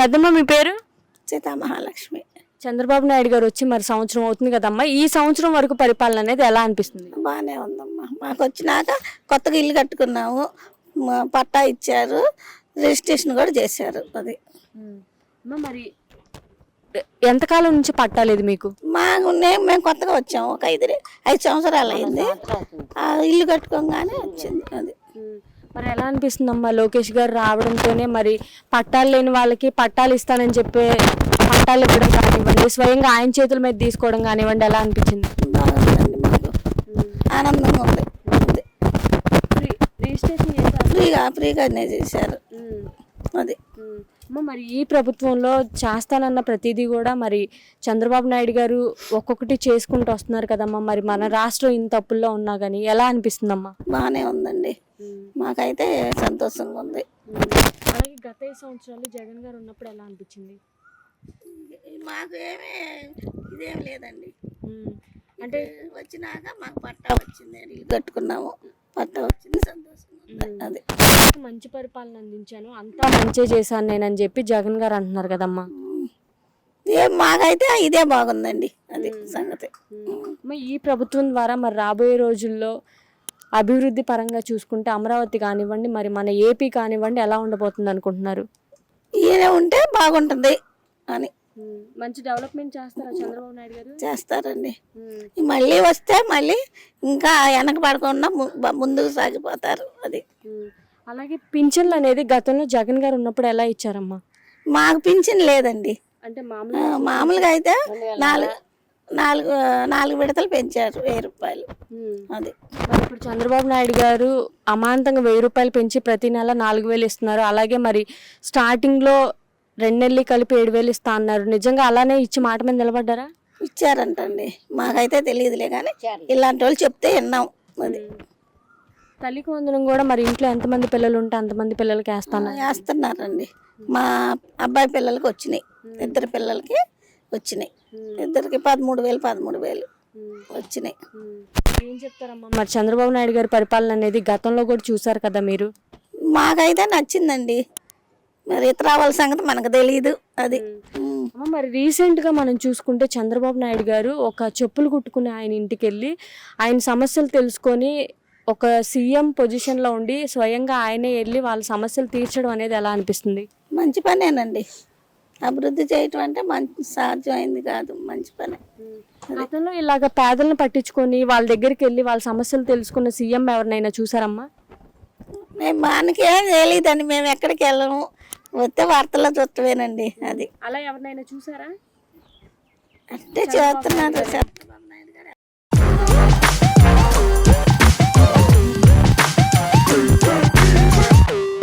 పెద్దమ్మ మీ పేరు? సీతామహాలక్ష్మి. చంద్రబాబు నాయుడు గారు వచ్చి మరి సంవత్సరం అవుతుంది కదమ్మా. ఈ సంవత్సరం వరకు పరిపాలన అనేది ఎలా అనిపిస్తుంది? బాగానే ఉందమ్మా. మాకు వచ్చినాక కొత్తగా ఇల్లు కట్టుకున్నాము. మా పట్టా ఇచ్చారు. రిజిస్ట్రేషన్ కూడా చేశారు అది. మరి ఎంతకాలం నుంచి పట్టాలేదు మీకు? మాకు నే- మేము కొత్తగా వచ్చాము. ఒక ఐదు ఐదు సంవత్సరాలు అయింది. ఆ ఇల్లు కట్టుకోగానే వచ్చింది అది. మరి ఎలా అనిపిస్తుందమ్మా లోకేష్ గారు రావడంతోనే? మరి పట్టాలు లేని వాళ్ళకి పట్టాలు ఇస్తానని చెప్పి పట్టాలు ఇవ్వడం కానివ్వండి స్వయంగా ఆయన చేతుల మీద తీసుకోవడం కానివ్వండి ఎలా అనిపించింది? ఆనందంగా ఉంది. రిజిస్ట్రేషన్ చేశారు. ఫ్రీగా ఫ్రీగానే చేశారు. అది. అమ్మ, మరి ఈ ప్రభుత్వంలో చేస్తానన్న ప్రతిదీ కూడా మరి చంద్రబాబు నాయుడు గారు ఒక్కొక్కటి చేసుకుంటూ వస్తున్నారు కదమ్మా. మరి మన రాష్ట్రం ఇంత తప్పుల్లో ఉన్నా కానీ ఎలా అనిపిస్తుందమ్మా? బాగానే ఉందండి. మాకైతే సంతోషంగా ఉంది. అలాగే గత ఐదు సంవత్సరాలు జగన్ గారు ఉన్నప్పుడు ఎలా అనిపించింది? మాకు ఏమీ ఇదేం లేదండి. అంటే వచ్చినాక మాకు పట్టా వచ్చింది. ఇల్లు కట్టుకున్నాము. పట్టా వచ్చింది మంచి పరిపాలన అందించాను. అంతా మంచి చేశాను నేనని చెప్పి జగన్ గారు అంటున్నారు కదమ్మా. ఏం మాకైతే ఇదే బాగుందండి. అది సంగతి. అమ్మ, ఈ ప్రభుత్వం ద్వారా మరి రాబోయే రోజుల్లో అభివృద్ధి పరంగా చూసుకుంటే అమరావతి కానివ్వండి మరి మన ఏపీ కానివ్వండి ఎలా ఉండబోతుంది అనుకుంటున్నారు? ఈయన ఉంటే బాగుంటుంది అని. మంచి డెవలప్మెంట్ చేస్తారా చంద్రబాబు నాయుడు గారు? చేస్తారండి. మళ్ళీ వస్తే మళ్ళీ ఇంకా వెనక పడకుండా ముందుకు సాగిపోతారు అది. అలాగే పింఛన్లు అనేది గతంలో జగన్ గారు ఉన్నప్పుడు ఎలా ఇచ్చారమ్మా? మాకు పింఛన్ లేదండి. అంటే మామూలు మామూలుగా అయితే నాలుగు నాలుగు నాలుగు విడతలు పెంచారు వెయ్యి రూపాయలు. అది. మరి ఇప్పుడు చంద్రబాబు నాయుడు గారు అమాంతంగా వెయ్యి రూపాయలు పెంచి ప్రతి నెల నాలుగు వేలు ఇస్తున్నారు. అలాగే మరి స్టార్టింగ్లో రెండు నెలలు కలిపి ఏడు వేలు ఇస్తా అన్నారు. నిజంగా అలానే ఇచ్చి మాట మీద నిలబడ్డారా? ఇచ్చారంటండి. మాకైతే తెలియదులే కానీ ఇలాంటి వాళ్ళు చెప్తే విన్నాం. అది. తల్లికి వందనం కూడా మరి ఇంట్లో ఎంతమంది పిల్లలు ఉంటే అంతమంది పిల్లలకి వేస్తాను వేస్తున్నారండి. మా అబ్బాయి పిల్లలకి వచ్చినాయి. ఇద్దరు పిల్లలకి వచ్చినాయి. ఇద్దరికి పదమూడు వేలు పదమూడు వేలు వచ్చినాయి. ఏం చెప్తారమ్మా? మరి చంద్రబాబు నాయుడు గారి పరిపాలన అనేది గతంలో కూడా చూసారు కదా మీరు? మాకైతే నచ్చిందండి. మరి ఇతర వాళ్ళ సంగతి మనకు తెలియదు అది. మరి రీసెంట్గా మనం చూసుకుంటే చంద్రబాబు నాయుడు గారు ఒక చెప్పులు కుట్టుకుని ఆయన ఇంటికి వెళ్ళి ఆయన సమస్యలు తెలుసుకొని ఒక సీఎం పొజిషన్లో ఉండి స్వయంగా ఆయనే వెళ్ళి వాళ్ళ సమస్యలు తీర్చడం అనేది ఎలా అనిపిస్తుంది? మంచి పనేనండి. అభివృద్ధి చేయటం అంటే మంచి సాధ్యమైంది కాదు. మంచి పనే. గతంలో ఇలాగ పేదలను పట్టించుకొని వాళ్ళ దగ్గరికి వెళ్ళి వాళ్ళ సమస్యలు తెలుసుకున్న సీఎం ఎవరినైనా చూసారమ్మా? మేము మనకి ఏం తెలియదండి. మేము ఎక్కడికి వెళ్ళము. వస్తే వార్తల్లో చూస్తమేనండి అది. అలా ఎవరినైనా చూసారా? అంటే చేస్తున్నారు.